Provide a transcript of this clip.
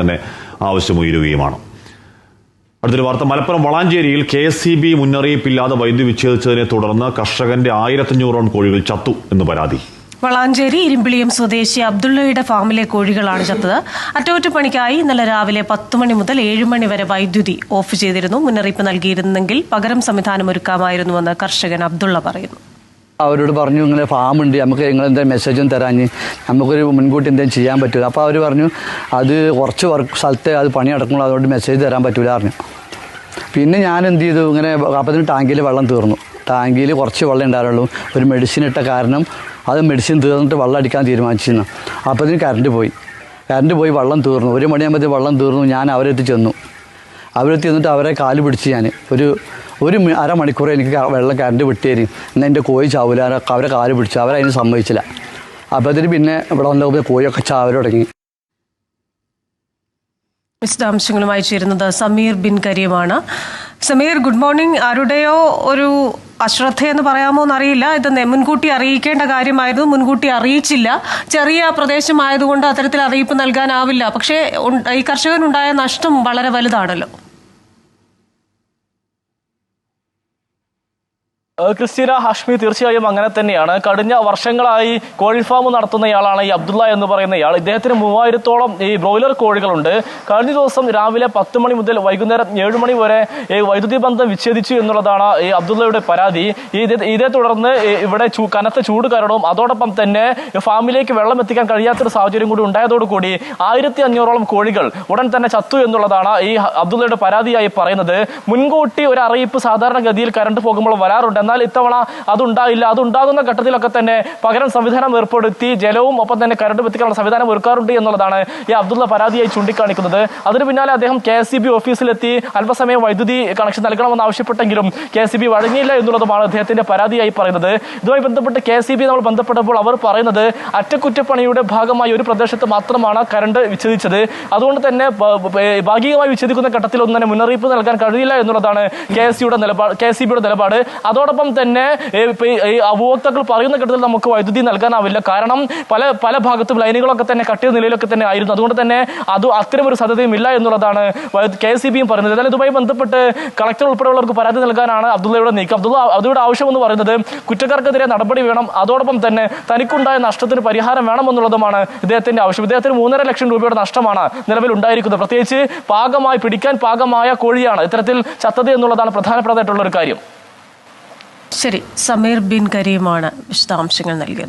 തന്നെ ആവശ്യമുയരുകയുമാണ്. അടുത്തൊരു വാർത്ത. മലപ്പുറം വളാഞ്ചേരിയിൽ കെ എസ് സി ബി മുന്നറിയിപ്പില്ലാതെ വൈദ്യുതി വിച്ഛേദിച്ചതിനെ തുടർന്ന് കർഷകന്റെ ആയിരത്തഞ്ഞൂറോളം കോഴികൾ ചത്തു എന്ന് പരാതി. വളാഞ്ചേരി ഇരുമ്പിളിയം സ്വദേശി അബ്ദുള്ളയുടെ ഫാമിലെ കോഴികളാണ് ചത്തത്. അറ്റകുറ്റപ്പണിക്കായി ഇന്നലെ രാവിലെ പത്ത് മണി മുതൽ ഏഴ് മണി വരെ വൈദ്യുതി ഓഫ് ചെയ്തിരുന്നു. മുന്നറിയിപ്പ് നൽകിയിരുന്നെങ്കിൽ പകരം സംവിധാനം ഒരുക്കാമായിരുന്നുവെന്ന് കർഷകൻ അബ്ദുള്ള പറയുന്നു. അവരോട് പറഞ്ഞു ഇങ്ങനെ ഫാം ഉണ്ട് നമുക്ക് നിങ്ങൾ മെസ്സേജും തരാഞ്ഞ്. നമുക്കൊരു മുൻകൂട്ടി എന്തെങ്കിലും ചെയ്യാൻ പറ്റില്ല അപ്പോൾ അവർ പറഞ്ഞു അത് കുറച്ച് വർക്ക് സ്ഥലത്തെ അത് പണി അടക്കുമ്പോൾ അതുകൊണ്ട് മെസ്സേജ് തരാൻ പറ്റില്ല പറഞ്ഞു. പിന്നെ ഞാൻ എന്ത് ചെയ്തു ഇങ്ങനെ അപ്പത്തിന് ടാങ്കിൽ വെള്ളം തീർന്നു. ടാങ്കിൽ കുറച്ച് വെള്ളം ഉണ്ടായിരുന്നുള്ളൂ. ഒരു മെഡിസിൻ ഇട്ട കാരണം അത് മെഡിസിൻ തീർന്നിട്ട് വെള്ളം അടിക്കാൻ തീരുമാനിച്ചിരുന്നു. അപ്പത്തിന് കറണ്ട് പോയി. കറണ്ട് പോയി വെള്ളം തീർന്നു. ഒരു മണിയാകുമ്പോഴത്തേക്ക് വെള്ളം തീർന്നു. ഞാൻ അവരെത്തി ചെന്നു. അവരെത്തി എന്നിട്ട് അവരെ കാൽ പിടിച്ച് ഞാൻ ഒരു ഒരു അരമണിക്കൂർ എനിക്ക് വെള്ളം കറണ്ട് വിട്ടേരി എന്നാൽ എന്റെ കോഴി ചാവില്ല അവരെ- കാൽ പിടിച്ചു. അവരതിന് സമ്മതിച്ചില്ല. അപ്പോഴത്തേന് പിന്നെ ഇവിടെ വന്നപ്പോൾ കോഴിയൊക്കെ ചാവര തുടങ്ങി. വിശദാംശങ്ങളുമായി ചേരുന്നത് Sameer bin കരീമാണ്. Sameer good morning. ആരുടെയോ ഒരു അശ്രദ്ധയെന്ന് പറയാമോ എന്നറിയില്ല. ഇത് മുൻകൂട്ടി അറിയിക്കേണ്ട കാര്യമായിരുന്നു. മുൻകൂട്ടി അറിയിച്ചില്ല. ചെറിയ പ്രദേശമായതുകൊണ്ട് അത്തരത്തിൽ അറിയിപ്പ് നൽകാനാവില്ല. പക്ഷേ ഈ കർഷകനുണ്ടായ നഷ്ടം വളരെ വലുതാണല്ലോ. ക്രിസ്റ്റീന ഹാഷ്മി തീർച്ചയായും അങ്ങനെ തന്നെയാണ്. കഴിഞ്ഞ വർഷങ്ങളായി കോഴി ഫാം നടത്തുന്നയാളാണ് ഈ അബ്ദുള്ള എന്ന് പറയുന്നയാൾ. ഇദ്ദേഹത്തിന് മൂവായിരത്തോളം ഈ ബ്രോയിലർ കോഴികളുണ്ട്. കഴിഞ്ഞ ദിവസം രാവിലെ പത്ത് മണി മുതൽ വൈകുന്നേരം ഏഴ് മണി വരെ ഈ വൈദ്യുതി ബന്ധം വിച്ഛേദിച്ചു എന്നുള്ളതാണ് ഈ അബ്ദുള്ളയുടെ പരാതി. ഇതേ തുടർന്ന് ഇവിടെ കനത്ത ചൂട് കാരണവും അതോടൊപ്പം തന്നെ ഫാമിലേക്ക് വെള്ളം എത്തിക്കാൻ കഴിയാത്തൊരു സാഹചര്യം കൂടി ഉണ്ടായതോടുകൂടി ആയിരത്തി അഞ്ഞൂറോളം കോഴികൾ ഉടൻ തന്നെ ചത്തു എന്നുള്ളതാണ് ഈ അബ്ദുള്ളയുടെ പരാതിയായി പറയുന്നത്. മുൻകൂട്ടി ഒരു അറിയിപ്പ് സാധാരണഗതിയിൽ കറണ്ട് പോകുമ്പോൾ വരാറുണ്ട്. എന്നാൽ ഇത്തവണ അതുണ്ടായില്ല. അതുണ്ടാകുന്ന ഘട്ടത്തിലൊക്കെ തന്നെ പകരം സംവിധാനം ഏർപ്പെടുത്തി ജലവും ഒപ്പം തന്നെ കരണ്ട് എത്തിക്കാനുള്ള സംവിധാനം ഒരുക്കാറുണ്ട് എന്നുള്ളതാണ് ഈ അബ്ദുള്ള പരാതിയായി ചൂണ്ടിക്കാണിക്കുന്നത്. അതിന് പിന്നാലെ അദ്ദേഹം കെ എസ് ബി ഓഫീസിലെത്തി അല്പസമയം വൈദ്യുതി കണക്ഷൻ നൽകണമെന്ന് ആവശ്യപ്പെട്ടെങ്കിലും കെ എസ് ബി വഴങ്ങിയില്ല എന്നുള്ളതുമാണ് അദ്ദേഹത്തിന്റെ പരാതിയായി പറയുന്നത്. ഇതുമായി ബന്ധപ്പെട്ട് കെ എസ് ബി നമ്മൾ ബന്ധപ്പെട്ടപ്പോൾ അവർ പറയുന്നത് അറ്റകുറ്റപ്പണിയുടെ ഭാഗമായി ഒരു പ്രദേശത്ത് മാത്രമാണ് കരണ്ട് വിച്ഛേദിച്ചത്. അതുകൊണ്ട് തന്നെ ഭാഗികമായി വിച്ഛേദിക്കുന്ന ഘട്ടത്തിൽ ഒന്നും തന്നെ മുന്നറിയിപ്പ് നൽകാൻ കഴിയില്ല എന്നുള്ളതാണ് കെ എസ് സിയുടെ നിലപാട് കെ എസ് ബിയുടെ നിലപാട്. അതോടൊപ്പം തന്നെ ഈ- ഈ ഉപഭോക്താക്കൾ പറയുന്ന ഘട്ടത്തിൽ നമുക്ക് വൈദ്യുതി നൽകാനാവില്ല. കാരണം പല പല ഭാഗത്തും ലൈനുകളൊക്കെ തന്നെ കട്ടിയ നിലയിലൊക്കെ തന്നെ ആയിരുന്നു. അതുകൊണ്ട് തന്നെ അത് അത്തരം ഒരു സാധ്യതയും ഇല്ല എന്നുള്ളതാണ് കെ എസ് സി ബിയും പറയുന്നത്. എന്നാലും ഇതുമായി ബന്ധപ്പെട്ട് കളക്ടർ ഉൾപ്പെടെയുള്ളവർക്ക് പരാതി നൽകാനാണ് അബ്ദുള്ളയുടെ നീക്കം. അബ്ദുള്ള ആവശ്യം എന്ന് പറയുന്നത് കുറ്റക്കാർക്കെതിരെ നടപടി വേണം. അതോടൊപ്പം തന്നെ തനിക്കുണ്ടായ നഷ്ടത്തിന് പരിഹാരം വേണമെന്നുള്ളതുമാണ് ഇദ്ദേഹത്തിന്റെ ആവശ്യം. ഇദ്ദേഹത്തിന് മൂന്നര ലക്ഷം രൂപയുടെ നഷ്ടമാണ് നിലവിൽ ഉണ്ടായിരിക്കുന്നത്. പ്രത്യേകിച്ച് പാകമായി പിടിക്കാൻ പാകമായ കോഴിയാണ്. ഇത്തരത്തിൽ ചത്തത് എന്നുള്ളതാണ് പ്രധാനപ്പെട്ടതായിട്ടുള്ള ഒരു കാര്യം. ശരി സമീർ ബിൻ കരീമാണ് വിശദാംശങ്ങൾ നൽകിയത്.